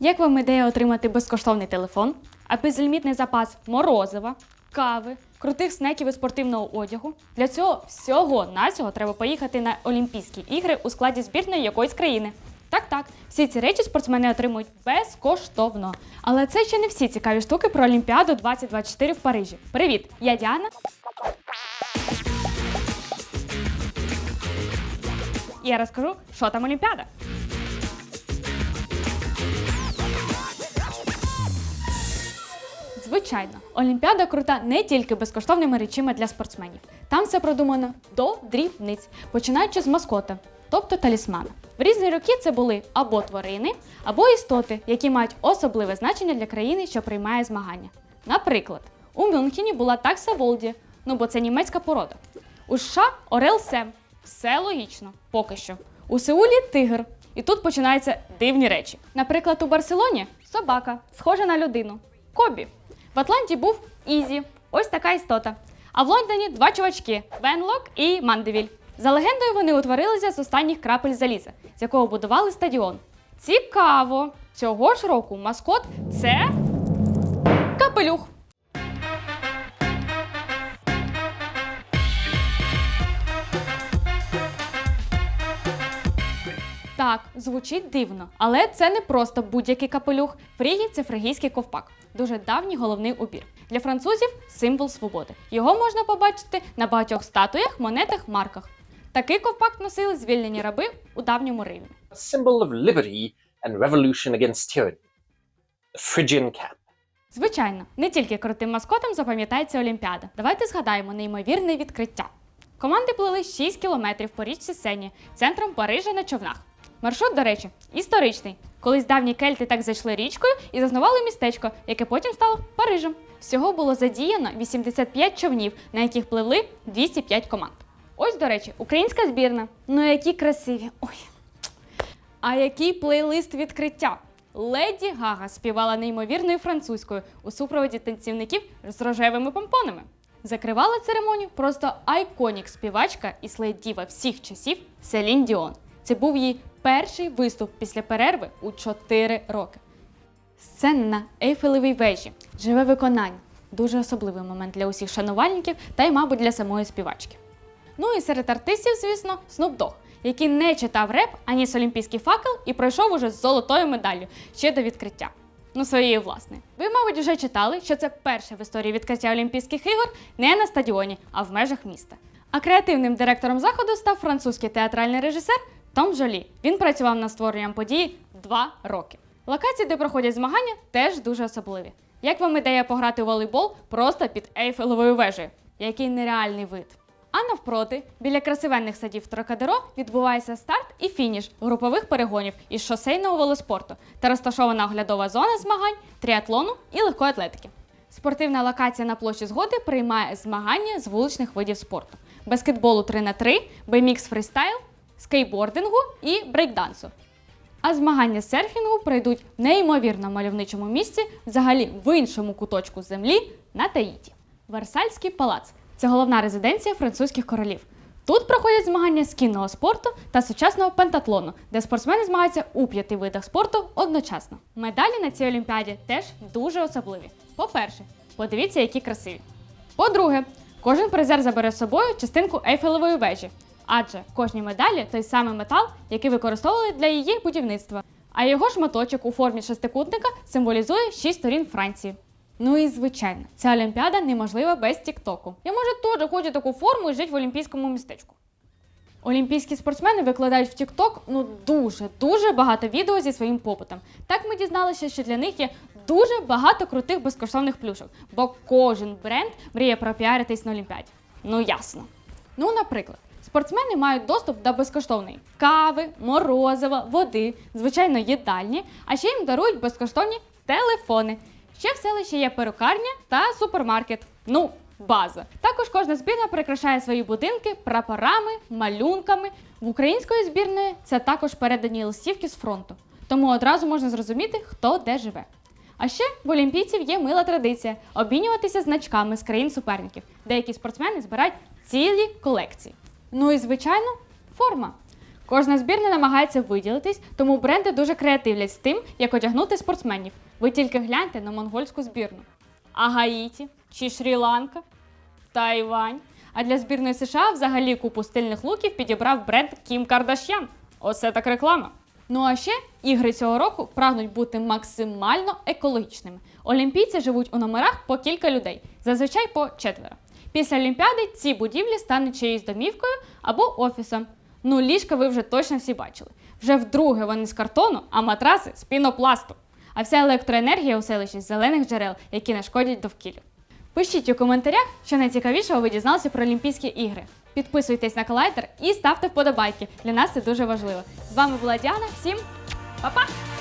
Як вам ідея отримати безкоштовний телефон, а безлімітний запас морозива, кави, крутих снеків і спортивного одягу? Для цього всього навсього треба поїхати на Олімпійські ігри у складі збірної якоїсь країни. Так, так, всі ці речі спортсмени отримують безкоштовно. Але це ще не всі цікаві штуки про Олімпіаду 2024 в Парижі. Привіт, я Діана. Я розкажу, що там Олімпіада. Звичайно, Олімпіада крута не тільки безкоштовними речима для спортсменів. Там все продумано до дрібниць, починаючи з маскота, тобто талісмана. В різні роки це були або тварини, або істоти, які мають особливе значення для країни, що приймає змагання. Наприклад, у Мюнхені була такса Волді, ну бо це німецька порода. У США Орел Сем. Все логічно, поки що. У Сеулі тигр. І тут починаються дивні речі. Наприклад, у Барселоні собака, схожа на людину. Кобі. В Атланті був Ізі, ось така істота. А в Лондоні два чувачки Венлок і Мандевіль. За легендою, вони утворилися з останніх крапель заліза, з якого будували стадіон. Цікаво! Цього ж року маскот це капелюх. Так, звучить дивно, але це не просто будь-який капелюх. Фрігі це фригійський ковпак, дуже давній головний убір. Для французів символ свободи. Його можна побачити на багатьох статуях, монетах, марках. Такий ковпак носили звільнені раби у давньому Римі. symbol of liberty and revolution against tyranny. Phrygian cap. Звичайно, не тільки крутим маскотом запам'ятається Олімпіада. Давайте згадаємо неймовірне відкриття. Команди плили 6 кілометрів по річці Сені, центром Парижа на човнах. Маршрут, до речі, історичний. Колись давні кельти так зайшли річкою і заснували містечко, яке потім стало Парижем. Всього було задіяно 85 човнів, на яких пливли 205 команд. Ось, до речі, українська збірна. Ну які красиві. Ой. А який плейлист відкриття? Леді Гага співала неймовірною французькою у супроводі танцівників з рожевими помпонами. Закривала церемонію просто айконік співачка і слейдіва всіх часів Селін Діон. Це був її перший виступ після перерви у 4 роки. Сцена на Ейфелевій вежі, живе виконання. Дуже особливий момент для усіх шанувальників та й, мабуть, для самої співачки. Ну і серед артистів, звісно, Snoop Dogg, який не читав реп ані з олімпійський факел і пройшов уже з золотою медаллю ще до відкриття. Ну, своєї власної. Ви, мабуть, вже читали, що це перше в історії відкриття Олімпійських ігор не на стадіоні, а в межах міста. А креативним директором заходу став французький театральний режисер Том Жолі. Він працював над створенням події два роки. Локації, де проходять змагання, теж дуже особливі. Як вам ідея пограти у волейбол просто під Ейфелевою вежею? Який нереальний вид. А навпроти, біля красивенних садів Трокадеро відбувається старт і фініш групових перегонів із шосейного велоспорту та розташована оглядова зона змагань, тріатлону і легкої атлетики. Спортивна локація на площі згоди приймає змагання з вуличних видів спорту: баскетболу 3 на 3 BMX фристайл, скейтбордингу і брейкдансу. А змагання з серфінгу пройдуть в неймовірно мальовничому місці, взагалі в іншому куточку землі на Таїті. Версальський палац це головна резиденція французьких королів. Тут проходять змагання з кінного спорту та сучасного пентатлону, де спортсмени змагаються у п'яти видах спорту одночасно. Медалі на цій олімпіаді теж дуже особливі. По-перше, подивіться, які красиві. По-друге, кожен призер забере з собою частинку Ейфелевої вежі, адже в кожній медалі той самий метал, який використовували для її будівництва. А його шматочок у формі шестикутника символізує шість сторін Франції. Ну і звичайно, ця олімпіада неможлива без Тіктоку. Я може теж хочу таку форму і жити в олімпійському містечку. Олімпійські спортсмени викладають в TikTok ну дуже дуже багато відео зі своїм попитом. Так ми дізналися, що для них є дуже багато крутих безкоштовних плюшок, бо кожен бренд мріє пропіаритись на Олімпіаді. Ну ясно. Ну, наприклад, спортсмени мають доступ до безкоштовної кави, морозива, води, звичайно, їдальні, а ще їм дарують безкоштовні телефони. Ще в селищі є перукарня та супермаркет. Ну, база. Також кожна збірна прикрашає свої будинки прапорами, малюнками. В української збірної це також передані листівки з фронту. Тому одразу можна зрозуміти, хто де живе. А ще в олімпійців є мила традиція обмінюватися значками з країн суперників. Деякі спортсмени збирають цілі колекції. Ну і звичайно, форма. Кожна збірна намагається виділитись, тому бренди дуже креативлять з тим, як одягнути спортсменів. Ви тільки гляньте на монгольську збірну. А Гаїті чи Шрі-Ланка, Тайвань. А для збірної США взагалі купу стильних луків підібрав бренд Кім Кардашян. Оце так реклама. Ну а ще ігри цього року прагнуть бути максимально екологічними. Олімпійці живуть у номерах по кілька людей, зазвичай по четверо. Після Олімпіади ці будівлі стануть чиюсь домівкою або офісом. Ну, ліжка ви вже точно всі бачили. Вже вдруге вони з картону, а матраси з пінопласту. А вся електроенергія у селищі з зелених джерел, які не шкодять довкіллю. Пишіть у коментарях, що найцікавішого ви дізналися про Олімпійські ігри. Підписуйтесь на колайдер і ставте вподобайки. Для нас це дуже важливо. З вами була Діана. Всім па-па!